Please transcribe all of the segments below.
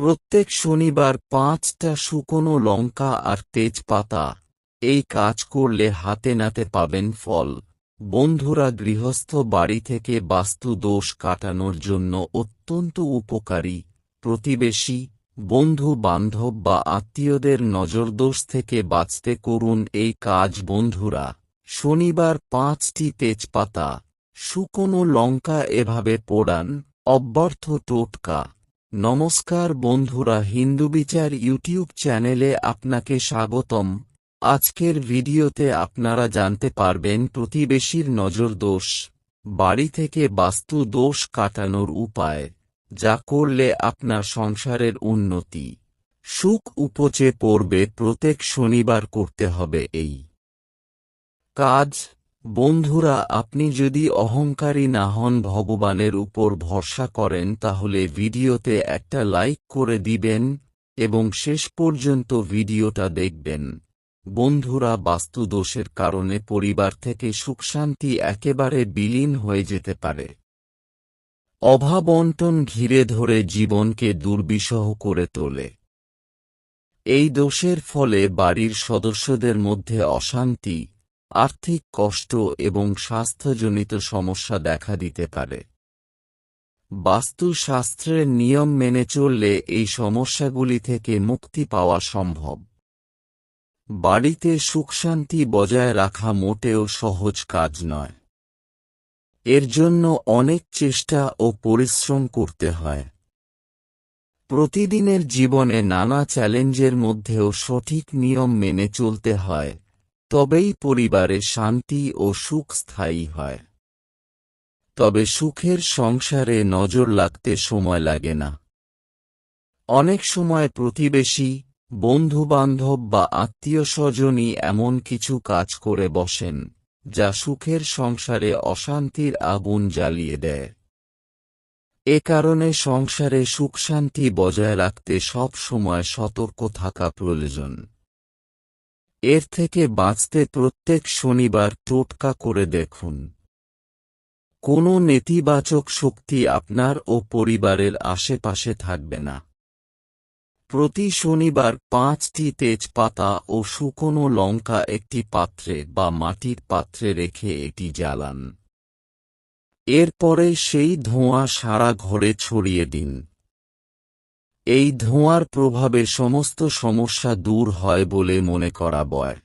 প্রত্যেক শনিবার পাঁচটা শুকনো লঙ্কা আর তেজপাতা। এই কাজ করলে হাতে নাতে পাবেন ফল। বন্ধুরা, গৃহস্থ বাড়ি থেকে বাস্তু দোষ কাটানোর জন্য অত্যন্ত উপকারী। প্রতিবেশী বন্ধু বান্ধব বা আত্মীয়দের নজরদোষ থেকে বাঁচতে করুন এই কাজ বন্ধুরা। শনিবার পাঁচটি তেজপাতা। শুকনো লঙ্কা এভাবে পোড়ান, অব্যর্থ টোটকা। নমস্কার বন্ধুরা, হিন্দু বিচার ইউটিউব চ্যানেলে আপনাকে স্বাগতম। আজকের ভিডিওতে আপনারা জানতে পারবেন প্রতিবেশীর নজরদোষ বাড়ি থেকে বাস্তু দোষ কাটানোর উপায়, যা করলে আপনার সংসারের উন্নতি। সুখ উপচে পড়বে প্রত্যেক শনিবার করতে হবে এই কাজ। বন্ধুরা, আপনি যদি অহংকারী না হন, ভগবানের উপর ভরসা করেন, তাহলে ভিডিওতে একটা লাইক করে দিবেন এবং শেষ পর্যন্ত ভিডিওটা দেখবেন। বন্ধুরা, বাস্তুদোষের কারণে পরিবার থেকে সুখশান্তি একেবারে বিলীন হয়ে যেতে পারে। অভাবন্টন ঘিরে ধরে জীবনকে দুর্বিষহ করে তোলে। এই দোষের ফলে বাড়ির সদস্যদের মধ্যে অশান্তি আর্থিক কষ্ট এবং স্বাস্থ্যজনিত সমস্যা দেখা দিতে পারে। বাস্তুশাস্ত্রের নিয়ম মেনে চললে এই সমস্যাগুলি থেকে মুক্তি পাওয়া সম্ভব। বাড়িতে সুখশান্তি বজায় রাখা মোটেও সহজ কাজ নয়। এর জন্য অনেক চেষ্টা ও পরিশ্রম করতে হয়। প্রতিদিনের জীবনে নানা চ্যালেঞ্জের মধ্যেও সঠিক নিয়ম মেনে চলতে হয়। তবেই পরিবারে শান্তি ও সুখ স্থায়ী হয়। তবে সুখের সংসারে নজর লাগতে সময় লাগে না। অনেক সময় প্রতিবেশী, বন্ধুবান্ধব বা আত্মীয় স্বজনই এমন কিছু কাজ করে বসেন, যা সুখের সংসারে অশান্তির আগুন জ্বালিয়ে দেয়। এ কারণে সংসারে সুখশান্তি বজায় রাখতে সব সময় সতর্ক থাকা প্রয়োজন। এর থেকে বাঁচতে প্রত্যেক শনিবার টোটকা করে দেখুন। কোনো নেতিবাচক শক্তি আপনার ও পরিবারের আশেপাশে থাকবে না। প্রতি শনিবার পাঁচটি তেজপাতা ও শুকনো লঙ্কা একটি পাত্রে বা মাটির পাত্রে রেখে এটি জ্বালান। এরপরে সেই ধোঁয়া সারা ঘরে ছড়িয়ে দিন। এই ধোঁয়ার প্রভাবে সমস্ত সমস্যা দূর হয় বলে মনে করা বয়।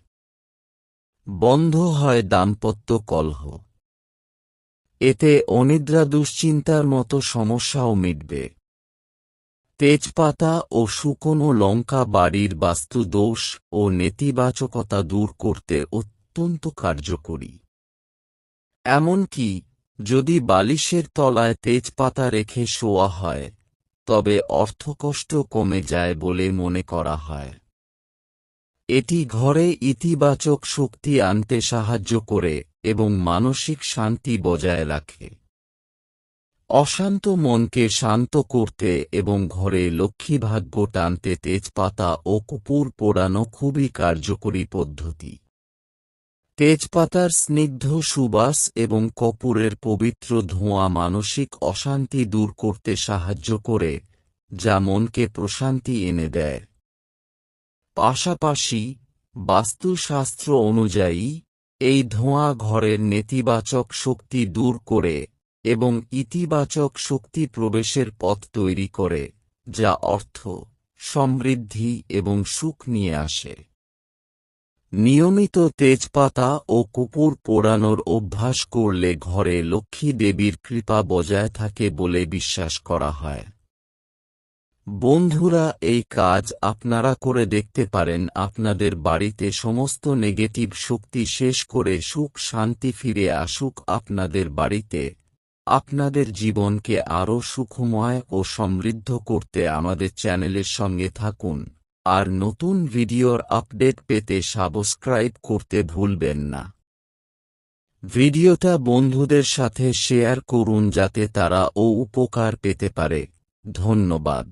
বন্ধ হয় দাম্পত্য কলহ। এতে অনিদ্রা দুশ্চিন্তার মতো সমস্যাও মিটবে। তেজপাতা ও শুকনো লঙ্কা বাড়ির বাস্তু দোষ ও নেতিবাচকতা দূর করতে অত্যন্ত কার্যকরী। এমনকি যদি বালিশের তলায় তেজপাতা রেখে শোয়া হয় তবে অর্থকষ্ট কমে যায় বলে মনে করা হয়। এটি ঘরে ইতিবাচক শক্তি আনতে সাহায্য করে এবং মানসিক শান্তি বজায় রাখে। অশান্ত মনকে শান্ত করতে এবং ঘরে লক্ষ্মী ভাগ্য টানতে তেজপাতা ও কুপুর পোড়ানো খুবই কার্যকরী পদ্ধতি। তেজপাতার স্নিগ্ধ সুবাস এবং কপুরের পবিত্র ধোঁয়া মানসিক অশান্তি দূর করতে সাহায্য করে, যা মনকে প্রশান্তি এনে দেয়। পাশাপাশি, বাস্তুশাস্ত্র অনুযায়ী, এই ধোঁয়া ঘরের নেতিবাচক শক্তি দূর করে এবং ইতিবাচক শক্তি প্রবেশের পথ তৈরি করে, যা অর্থ, সমৃদ্ধি এবং সুখ নিয়ে আসে। নিয়মিত তেজপাতা ও কুকুর পোড়ানোর অভ্যাস করলে ঘরে লক্ষ্মী দেবীর কৃপা বজায় থাকে বলে বিশ্বাস করা হয়। বন্ধুরা, এই কাজ আপনারা করে দেখতে পারেন। আপনাদের বাড়িতে সমস্ত নেগেটিভ শক্তি শেষ করে সুখ শান্তি ফিরে আসুক আপনাদের বাড়িতে। আপনাদের জীবনকে আরও সুখময় ও সমৃদ্ধ করতে আমাদের চ্যানেলের সঙ্গে থাকুন। আর নতুন ভিডিওর আপডেট পেতে সাবস্ক্রাইব করতে ভুলবেন না। ভিডিওটা বন্ধুদের সাথে শেয়ার করুন যাতে তারা ও উপকার পেতে পারে। ধন্যবাদ।